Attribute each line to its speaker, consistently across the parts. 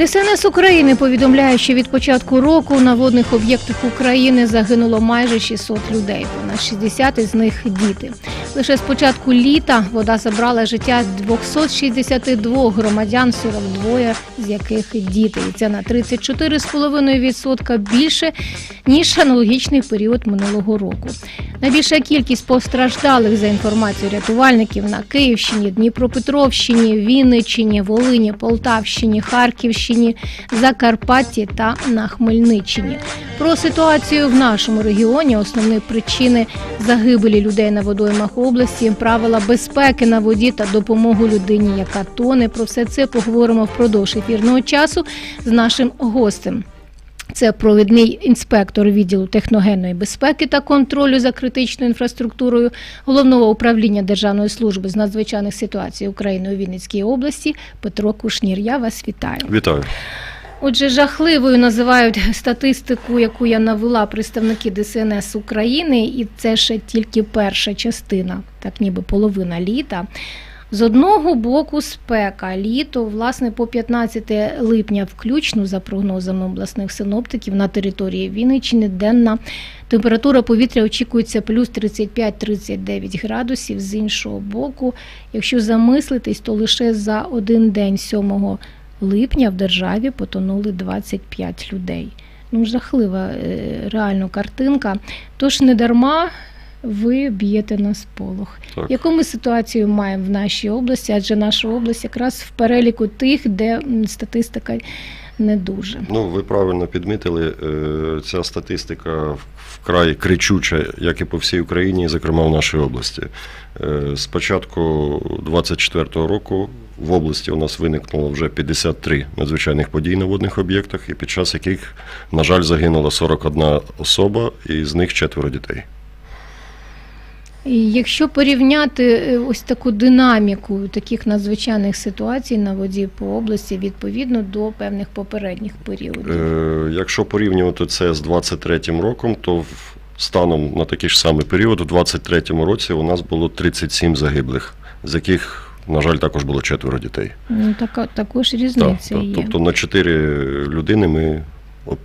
Speaker 1: ДСНС України повідомляє, що від початку року на водних об'єктах України загинуло майже 600 людей. Понад 60 із них діти. Лише з початку літа вода забрала життя 262 громадян, 42 з яких діти. І це на 34,5% більше ніж аналогічний період минулого року. Найбільша кількість постраждалих за інформацією рятувальників на Київщині, Дніпропетровщині, Вінниччині, Волині, Полтавщині, Харківщині, Закарпатті та на Хмельниччині. Про ситуацію в нашому регіоні, основні причини загибелі людей на водоймах області, правила безпеки на воді та допомогу людині, яка тоне. Про все це поговоримо впродовж ефірного часу з нашим гостем. Це провідний інспектор відділу техногенної безпеки та контролю за критичною інфраструктурою головного управління Державної служби з надзвичайних ситуацій України у Вінницькій області Петро Кушнір. Я вас вітаю.
Speaker 2: Вітаю.
Speaker 1: Отже, жахливою називають статистику, яку я навела представники ДСНС України, і це ще тільки перша частина, так ніби половина літа. З одного боку спека літо, власне, по 15 липня, включно за прогнозами обласних синоптиків на території Вінниччини, денна температура повітря очікується плюс 35-39 градусів. З іншого боку, якщо замислитись, то лише за один день 7 липня в державі потонули 25 людей. Ну, жахлива е, реально картинка. Тож не дарма ви б'єте на сполох.
Speaker 2: Так.
Speaker 1: Яку ми ситуацію маємо в нашій області? Адже наша область якраз в переліку тих, де статистика не дуже.
Speaker 2: Ну, ви правильно підмітили, е, ця статистика вкрай кричуча, як і по всій Україні, і, зокрема в нашій області. Е, З початку 24-го року в області у нас виникнуло вже 53 надзвичайних подій на водних об'єктах, і під час яких, на жаль, загинула 41 особа, і з них четверо дітей.
Speaker 1: І якщо порівняти е, ось таку динаміку таких надзвичайних ситуацій на воді по області відповідно до певних попередніх періодів.
Speaker 2: Е, Якщо порівнювати це з 23-м роком, то в- станом на такий ж самий період, у 23-му році у нас було 37 загиблих, з яких, на жаль, також було четверо дітей.
Speaker 1: Ну, така, також
Speaker 2: Так,
Speaker 1: різниця
Speaker 2: так,
Speaker 1: є.
Speaker 2: тобто на 4 людини ми оп-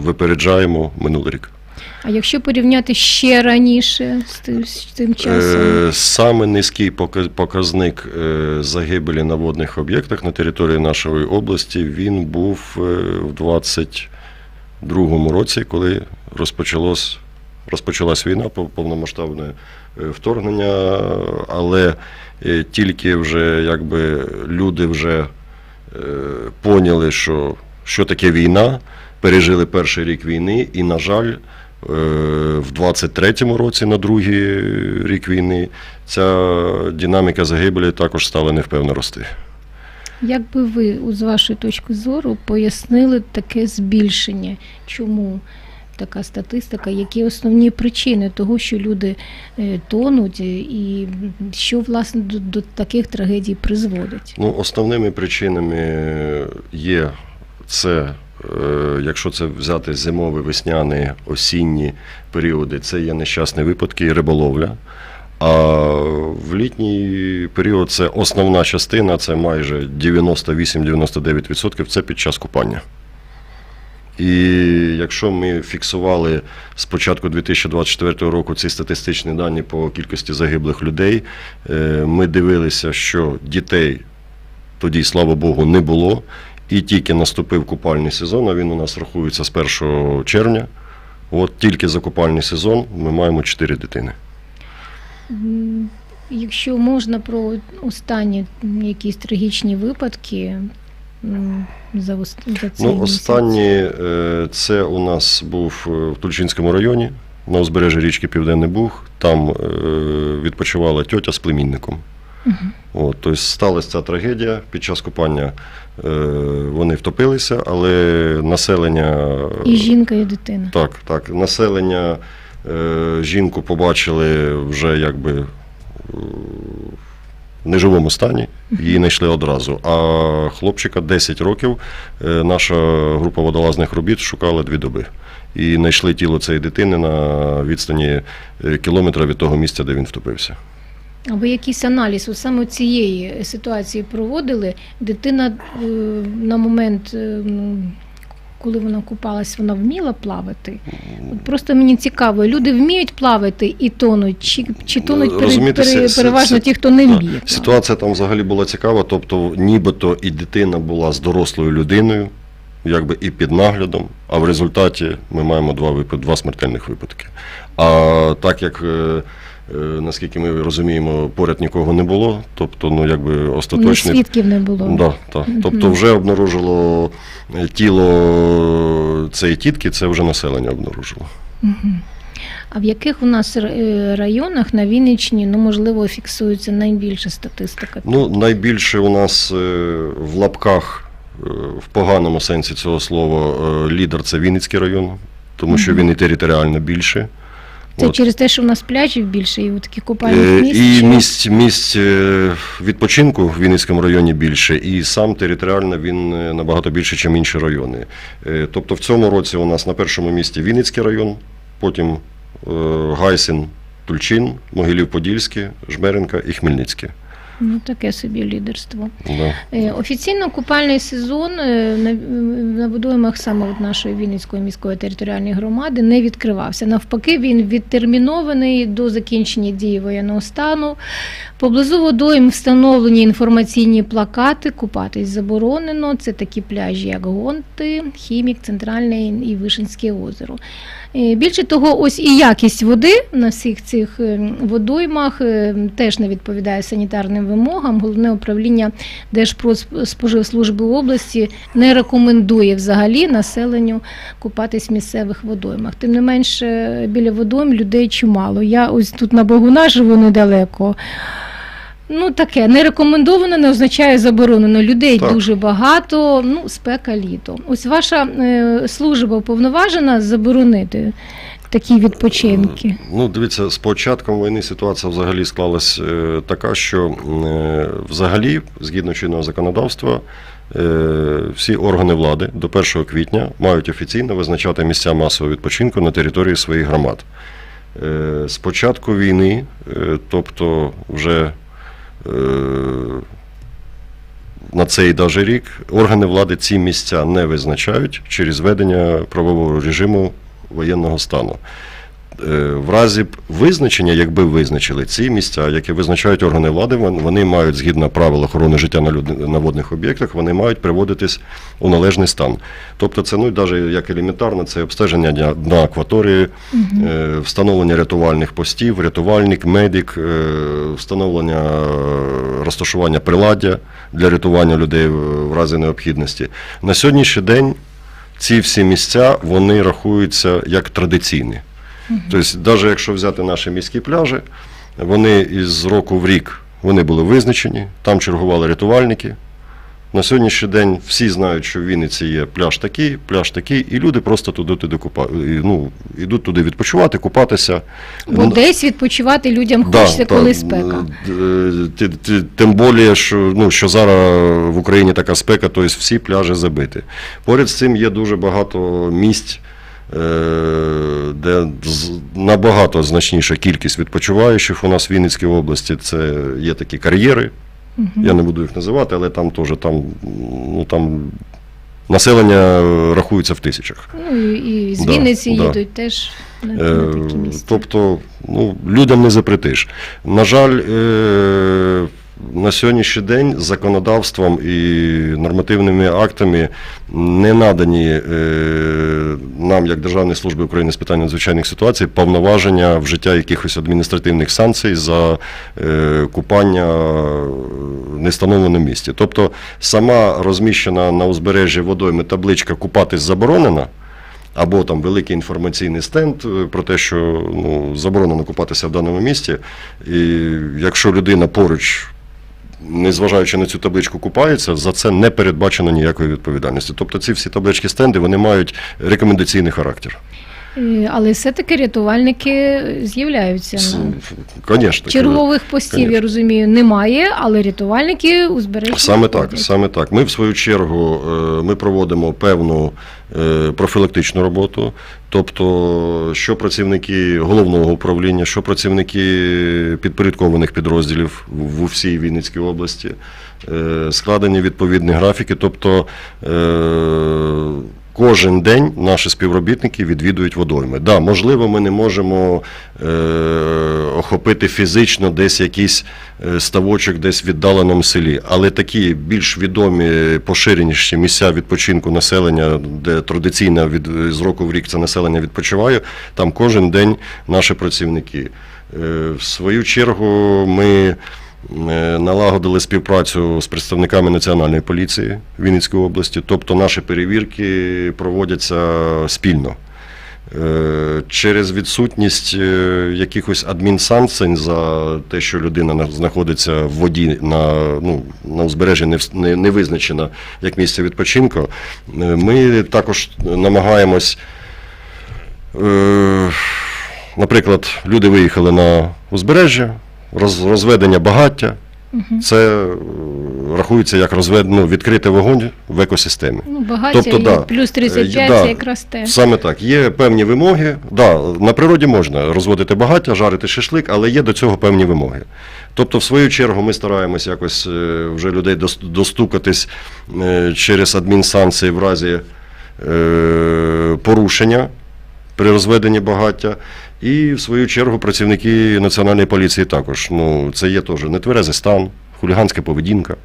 Speaker 2: випереджаємо минулий рік.
Speaker 1: А якщо порівняти ще раніше з тим, з тим часом,
Speaker 2: Е, Саме низький показник е, загибелі на водних об'єктах на території нашої області він був е, в 22-му році, коли розпочалось, розпочалась війна, пов- повномасштабне вторгнення, але тільки вже якби люди вже поняли, що, що таке війна, пережили перший рік війни, і, на жаль, в 23-му році, на другий рік війни, ця динаміка загибелі також стала невпевно рости.
Speaker 1: як би ви, з вашої точки зору, пояснили таке збільшення? Чому така статистика? Які основні причини того, що люди е, тонуть, е, і що власне до, до таких трагедій призводить?
Speaker 2: Ну, основними причинами є це, е, якщо це взяти зимові, весняні, осінні періоди, це є нещасні випадки і риболовля. А в літній період це основна частина, це майже 98-99% це під час купання. І якщо ми фіксували з початку 2024 року ці статистичні дані по кількості загиблих людей, е, ми дивилися, що дітей тоді, слава Богу, не було. І тільки наступив купальний сезон, а він у нас рахується з 1 червня. От тільки за купальний сезон ми маємо 4 дитини.
Speaker 1: Якщо можна про останні якісь трагічні випадки за, за цей
Speaker 2: Ну, останні е, це у нас був е, в Тульчинському районі, на узбережжі річки Південний Буг. Там е, відпочивала тьотя з племінником.
Speaker 1: Мгм.
Speaker 2: От, тобто сталася ця трагедія. Під час купання е, вони втопилися, але населення
Speaker 1: І жінка, і дитина.
Speaker 2: Так, так. Населення е, жінку побачили вже якби е, в неживому стані, її знайшли одразу. А хлопчика 10 років наша група водолазних робіт шукала дві доби. І знайшли тіло цієї дитини на відстані кілометра від того місця, де він втопився.
Speaker 1: А ви якийсь аналіз от саме цієї ситуації проводили? Дитина е, на момент, е, коли вона купалась, вона вміла плавати? От просто мені цікаво, люди вміють плавати і тонуть, чи, чи тонуть пере-
Speaker 2: Розумієте,
Speaker 1: пере- переважно ті, хто не вміє?
Speaker 2: Ситуація там взагалі була цікава, тобто нібито і дитина була з дорослою людиною, якби і під наглядом, а в результаті ми маємо два випад, два смертельних випадки. А так як, е, наскільки ми розуміємо, поряд нікого не було, тобто, ну якби
Speaker 1: Ну,
Speaker 2: остаточний.
Speaker 1: свідків не було.
Speaker 2: Да, так. Тобто вже обнаружило е, тіло цієї тітки, це вже населення обнаружило.
Speaker 1: Мгм. А в яких у нас е, районах на Вінниччині, ну можливо, фіксується найбільша статистика?
Speaker 2: Ну, найбільше у нас е, в лапках, е, в поганому сенсі цього слова, е, лідер це Вінницький район, тому що він і територіально більше.
Speaker 1: Це
Speaker 2: От.
Speaker 1: через те, що в нас пляжів більше і такі
Speaker 2: Е,
Speaker 1: купальних місць?
Speaker 2: І місць, місць е, відпочинку в Вінницькому районі більше, і сам територіально він е, набагато більше, ніж інші райони. Е, Тобто в цьому році у нас на першому місці Вінницький район, потім е, Гайсин, Тульчин, Могилів-Подільський, Жмеренка і Хмельницький.
Speaker 1: Ну, таке собі лідерство.
Speaker 2: Да.
Speaker 1: Е, Офіційно купальний сезон е, на, водоймах саме от нашої Вінницької міської територіальної громади не відкривався. Навпаки, він відтермінований до закінчення дії воєнного стану. Поблизу водойм встановлені інформаційні плакати, купатись заборонено. Це такі пляжі, як Гонти, Хімік, Центральне і Вишинське озеро. Е, Більше того, ось і якість води на всіх цих е, водоймах е, теж не відповідає санітарним вимогам. Головне управління Держпродспоживслужби області не рекомендує взагалі населенню купатись в місцевих водоймах. Тим не менше, біля водойм людей чимало. Я ось тут на Богуна живу недалеко. Ну, таке не рекомендовано, не означає заборонено. Людей
Speaker 2: Так.
Speaker 1: дуже багато. Ну, спека літо. Ось ваша е, служба уповноважена заборонити такі відпочинки.
Speaker 2: Ну, дивіться, з початком війни ситуація взагалі склалась е, така, що е, взагалі, згідно чинного законодавства, е, всі органи влади до 1 квітня мають офіційно визначати місця масового відпочинку на території своїх громад. З початку війни, тобто вже на цей даже рік органи влади ці місця не визначають через введення правового режиму воєнного стану. Е, В разі визначення, якби визначили ці місця, які визначають органи влади, вони мають згідно правил охорони життя на, люд- на водних об'єктах, вони мають приводитись у належний стан. Тобто, це ну навіть як елементарно, це обстеження дня- дна акваторії, е, встановлення рятувальних постів, рятувальник, медик, е, встановлення розташування приладдя для рятування людей в разі необхідності. На сьогоднішній день ці всі місця вони рахуються як традиційні. Тобто, навіть якщо взяти наші міські пляжі, вони із року в рік вони були визначені, там чергували рятувальники. На сьогоднішній день всі знають, що в Вінниці є пляж такий, пляж такий, і люди просто туди, туди купа... і, ну, йдуть туди відпочивати, купатися.
Speaker 1: Бо десь відпочивати людям хочеться,
Speaker 2: да,
Speaker 1: коли спека.
Speaker 2: е, ти- ти- Тим більше, що, ну, що зараз в Україні така спека, тобто всі пляжі забиті. Поряд з цим є дуже багато місць, е, де набагато значніша кількість відпочиваючих у нас в Вінницькій області. Це є такі кар'єри.
Speaker 1: Мгм.
Speaker 2: Я не буду їх називати, але там теж там, ну, там населення рахується в тисячах.
Speaker 1: Ну і, з Вінниці
Speaker 2: да.
Speaker 1: їдуть теж на,
Speaker 2: Е,
Speaker 1: на такі місця.
Speaker 2: Тобто, ну, людям не запретиш. На жаль, е, на сьогоднішній день законодавством і нормативними актами не надані е, нам, як Державній службі України з питань надзвичайних ситуацій, повноваження вжиття якихось адміністративних санкцій за е, купання в нестановленому місці. Тобто, сама розміщена на узбережжі водойми табличка Купатись заборонена. Або там великий інформаційний стенд е, про те, що ну, заборонено купатися в даному місці. І якщо людина поруч, незважаючи на цю табличку, купається, за це не передбачено ніякої відповідальності. Тобто ці всі таблички стенди вони мають рекомендаційний характер.
Speaker 1: Е, Але все-таки рятувальники з'являються.
Speaker 2: Конечно,
Speaker 1: Чергових постів, я розумію, немає, але рятувальники узбережжя.
Speaker 2: Саме так, саме так. Ми в свою чергу е, ми проводимо певну профілактичну роботу. Тобто, що працівники головного управління, що працівники підпорядкованих підрозділів в всій Вінницькій області, е, складені відповідні графіки. Тобто е, кожен день наші співробітники відвідують водойми. Да, можливо, ми не можемо е, охопити фізично десь якийсь е, ставочок десь в віддаленому селі, але такі більш відомі, поширеніші місця відпочинку населення, де традиційно від з року в рік це населення відпочиває, там кожен день наші працівники. Е, В свою чергу ми налагодили співпрацю з представниками Національної поліції Вінницької області, тобто наші перевірки проводяться спільно. Е, Через відсутність е, якихось адмінсанкцень за те, що людина знаходиться в воді на, ну, на узбережжі не, не, визначена як місце відпочинку, е, ми також намагаємось. Наприклад, люди виїхали на узбережжя, роз, розведення багаття. Це е, рахується як розвед... ну, відкритий вогонь в екосистемі.
Speaker 1: Ну, багаття
Speaker 2: Тобто,
Speaker 1: і
Speaker 2: да.
Speaker 1: плюс 35
Speaker 2: Е, да.
Speaker 1: це якраз те.
Speaker 2: Саме так. Є певні вимоги. Да, на природі можна розводити багаття, жарити шашлик, але є до цього певні вимоги. Тобто, в свою чергу, ми стараємось якось е, вже людей дос- достукатись через адмінсанкції в разі порушення при розведенні багаття. І в свою чергу працівники національної поліції також. Ну, це є теж нетверезий стан, хуліганська поведінка.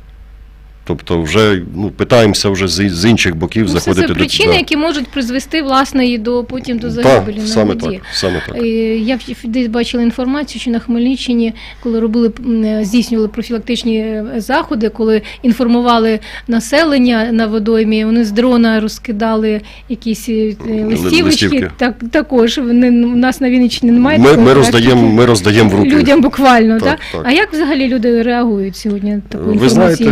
Speaker 2: Тобто, вже ну, питаємося вже з, з інших боків
Speaker 1: Ну,
Speaker 2: заходити
Speaker 1: це
Speaker 2: до
Speaker 1: причини,
Speaker 2: да.
Speaker 1: які можуть призвести власне і до потім до загибелі
Speaker 2: Так,
Speaker 1: на
Speaker 2: саме
Speaker 1: воді.
Speaker 2: так, саме так.
Speaker 1: Е, Я десь бачила інформацію, що на Хмельниччині, коли робили е, здійснювали профілактичні е, заходи, коли інформували населення на водоймі, вони з дрона розкидали якісь листівочки.
Speaker 2: листівки.
Speaker 1: Так також вони у нас на Вінниччині немає.
Speaker 2: Ми, ми, роздаємо, ми роздаємо в руки.
Speaker 1: людям буквально.
Speaker 2: Так,
Speaker 1: Так,
Speaker 2: так.
Speaker 1: А як взагалі люди реагують сьогодні на таку
Speaker 2: Ви знаєте?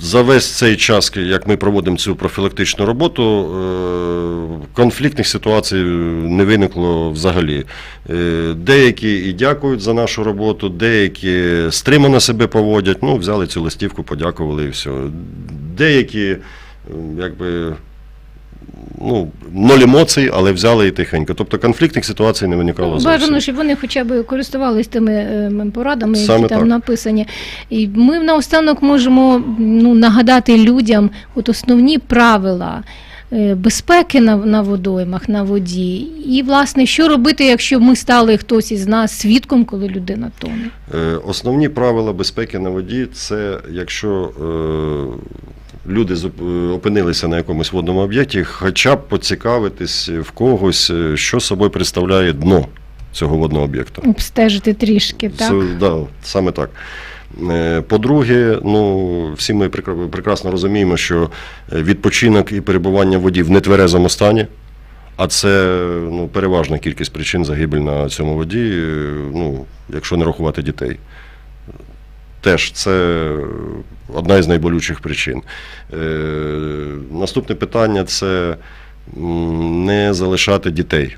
Speaker 2: За весь цей час, як ми проводимо цю профілактичну роботу, е, конфліктних ситуацій не виникло взагалі. Е, Деякі і дякують за нашу роботу, деякі стримано себе поводять. Ну, взяли цю листівку, подякували і все. Деякі, якби. Ну, ноль емоцій, але взяли і тихенько. Тобто конфліктних ситуацій не виникало зовсім.
Speaker 1: Бажано, щоб вони хоча б користувались тими е, порадами, які
Speaker 2: Саме
Speaker 1: там
Speaker 2: так.
Speaker 1: написані. І ми наостанок можемо ну, нагадати людям от основні правила. е, Безпеки на, на водоймах, на воді, і власне, що робити, якщо ми стали хтось із нас свідком, коли людина тоне.
Speaker 2: Е, Основні правила безпеки на воді це якщо е, люди е, опинилися на якомусь водному об'єкті, хоча б поцікавитись в когось, е, що собою представляє дно цього водного об'єкта.
Speaker 1: Обстежити трішки, так?
Speaker 2: Це, да, саме так. Е, По-друге, ну, всі ми прекрасно розуміємо, що е, відпочинок і перебування в воді в нетверезому стані, а це ну, переважна кількість причин загибель на цьому воді, е, ну, якщо не рахувати дітей. Теж це одна із найболючих причин. Е, наступне питання це не залишати дітей.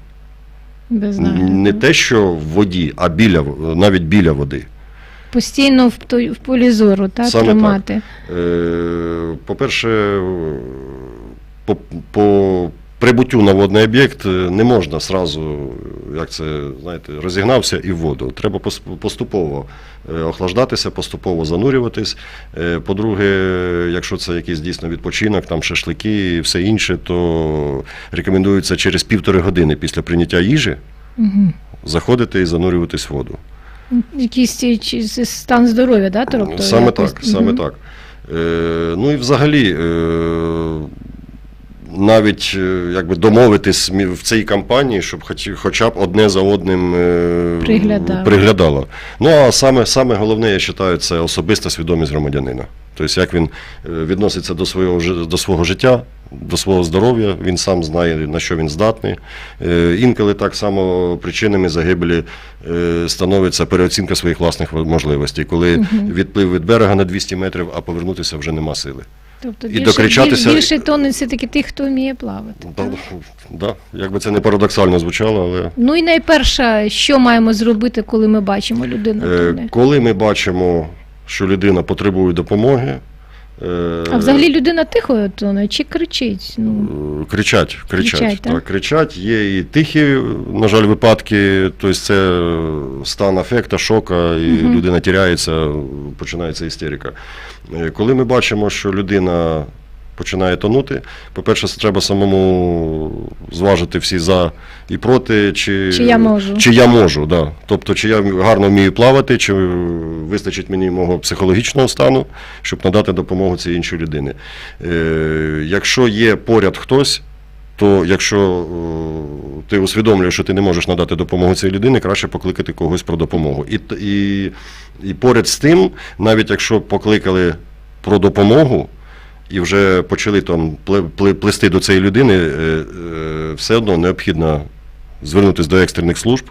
Speaker 1: Без нагляду.
Speaker 2: Не те, що в воді, а біля, навіть біля води.
Speaker 1: Постійно в, той- в полі зору та,
Speaker 2: Саме
Speaker 1: тримати.
Speaker 2: Е, По-перше, по, по прибуттю на водний об'єкт е, не можна сразу, як це, знаєте, розігнався і в воду. Треба поступово е, охлаждатися, поступово занурюватись. Е, По-друге, якщо це якийсь дійсно відпочинок, там шашлики і все інше, то рекомендується через півтори години після прийняття їжі
Speaker 1: Угу.
Speaker 2: заходити і занурюватись в воду.
Speaker 1: Якийсь стан здоров'я, да, тобто
Speaker 2: Саме
Speaker 1: якось-
Speaker 2: так, саме
Speaker 1: Мгм.
Speaker 2: так. Е, ну і взагалі, навіть е, якби домовитись в цій кампанії, щоб хоч, хоча б одне за одним е, приглядало. Ну а саме, саме головне, я вважаю, це особиста свідомість громадянина. Тобто, як він е, відноситься до свого, до свого життя, до свого здоров'я, він сам знає, на що він здатний. Інколи так само причинами загибелі становиться переоцінка своїх власних можливостей, коли відплив від берега на 200 метрів, а повернутися вже нема сили.
Speaker 1: Тобто
Speaker 2: І
Speaker 1: більше,
Speaker 2: докричатися-
Speaker 1: біль- більше тонуть все-таки тих, хто вміє плавати.
Speaker 2: Да,
Speaker 1: так?
Speaker 2: да, як би це не парадоксально звучало, але
Speaker 1: Ну і найперше, що маємо зробити, коли ми бачимо людину
Speaker 2: е,
Speaker 1: тоне?
Speaker 2: коли ми бачимо, що людина потребує допомоги,
Speaker 1: А взагалі людина тихо тоне чи кричить? Ну,
Speaker 2: Е, Кричать, кричать,
Speaker 1: Кричать, так?
Speaker 2: так, кричать. Є і тихі, на жаль, випадки. Тобто це стан афекта, шока, і
Speaker 1: угу.
Speaker 2: людина тіряється, починається істерика. Е, Коли ми бачимо, що людина починає тонути, по-перше, треба самому зважити всі за і проти, чи,
Speaker 1: Чи я можу?
Speaker 2: Чи я можу, да. Тобто, чи я гарно вмію плавати, чи вистачить мені мого психологічного стану, щоб надати допомогу цій іншій людині. Е, якщо є поряд хтось, то якщо ти усвідомлюєш, що ти не можеш надати допомогу цій людині, краще покликати когось про допомогу. І, і, і поряд з тим, навіть якщо покликали про допомогу і вже почали там пле- пле- плести до цієї людини, е, е, все одно необхідно звернутися до екстрених служб.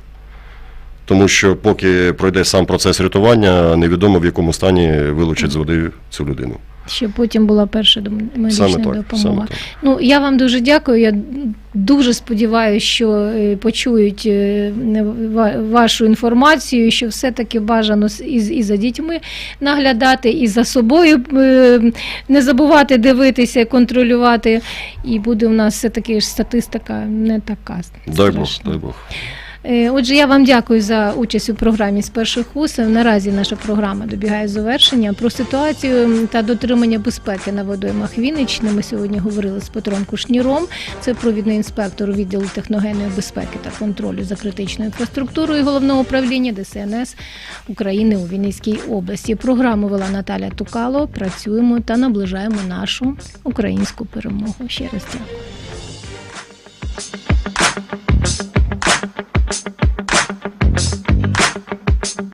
Speaker 2: Тому що поки пройде сам процес рятування, невідомо в якому стані вилучать з води цю людину.
Speaker 1: Щоб потім була перша медична
Speaker 2: Саме так,
Speaker 1: допомога.
Speaker 2: саме так.
Speaker 1: Ну я вам дуже дякую. Я дуже сподіваюся, що е, почують е, вашу інформацію, що все-таки бажано і, і за дітьми наглядати, і за собою е, не забувати дивитися, контролювати. І буде у нас все-таки ж статистика не така.
Speaker 2: Дай Бог, дай Бог.
Speaker 1: Е, Отже, я вам дякую за участь у програмі з перших вуз. Наразі наша програма добігає завершення. Про ситуацію та дотримання безпеки на водоймах Вінниччини ми сьогодні говорили з Петром Кушніром. Це провідний інспектор відділу техногенної безпеки та контролю за критичною інфраструктурою головного управління ДСНС України у Вінницькій області. Програму вела Наталя Тукало. Працюємо та наближаємо нашу українську перемогу. Ще раз дякую.